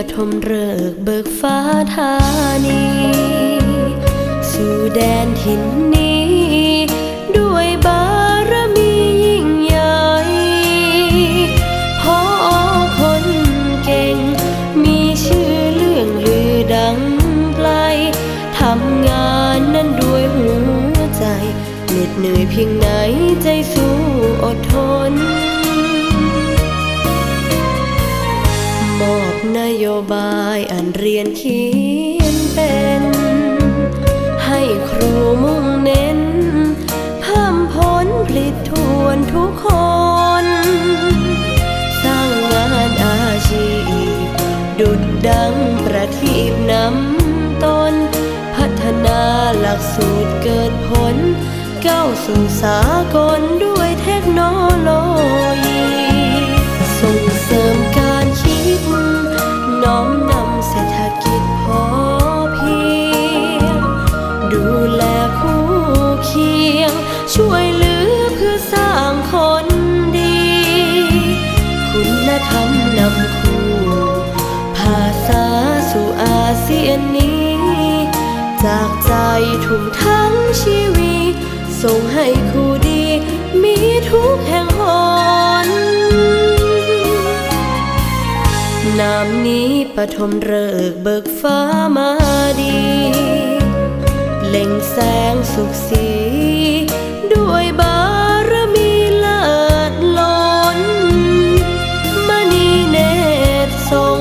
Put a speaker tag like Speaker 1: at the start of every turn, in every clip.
Speaker 1: ปฐมฤกษ์เบิกฟ้าธานี สู่แดนถิ่นนี้ ด้วยบารมียิ่งใหญ่พอคนเก่ง มีชื่อเรื่องลือดังไกลทำงานนั้นด้วยหัวใจเหน็ดเหนื่อยเพียงไหนใจสู้อดทน นโยบายอันเรียนเขียนเป็น ให้ครูมุ่งเน้น เพิ่มผลผลิตทวนทุกคน สร้างงานอาชีพ ดุดดังประทีปนำตน พัฒนาหลักสูตรเกิดผล ก้าวสู่สากลด้วยเทคโนโลยี ช่วยเหลือเพื่อสร้างคนดี คุณธรรมนำคู่ภาษาสู่อาเซียนนี้ จากใจทุ่มทั้งชีวิต ส่งให้ครูดี มีทุกแห่งหนนามนี้ปฐมฤกษ์เบิกฟ้ามาดี เล่งแสงสุขสี ด้วยบารมีเลิศล้นมณีเนตรทรง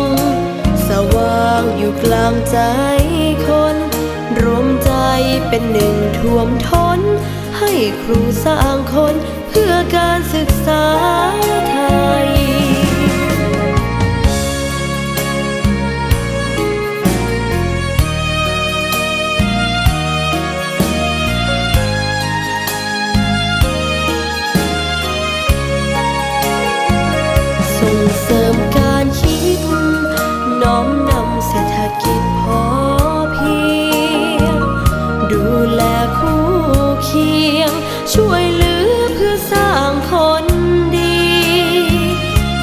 Speaker 1: สว่างอยู่กลางใจคน รวมใจเป็นหนึ่งท่วมท้น ให้ครูสร้างคนเพื่อการศึกษาไทย คู่เคียง ช่วยเหลือเพื่อสร้างคนดี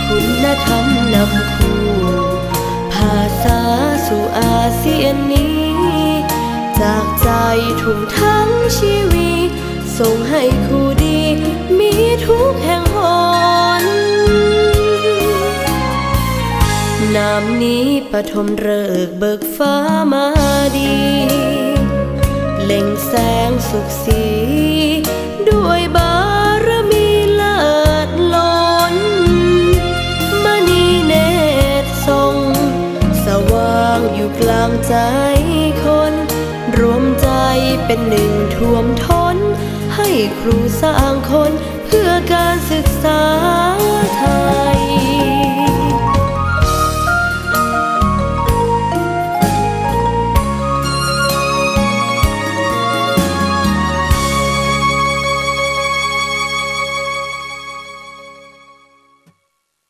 Speaker 1: คุณธรรมนำคู่ภาษาสู่อาเซียนนี้ จากใจทุ่มทั้งชีวิต ส่งให้คู่ดี มีทุกแห่งหนนามนี้ปฐมฤกษ์เบิกฟ้ามาดี เล่งแสงสุขสี ด้วยบารมีเลิศล้นมณีเนตรทรง สว่างอยู่กลางใจคน รวมใจเป็นหนึ่งท่วมท้น ให้ครูสร้างคนเพื่อการศึกษา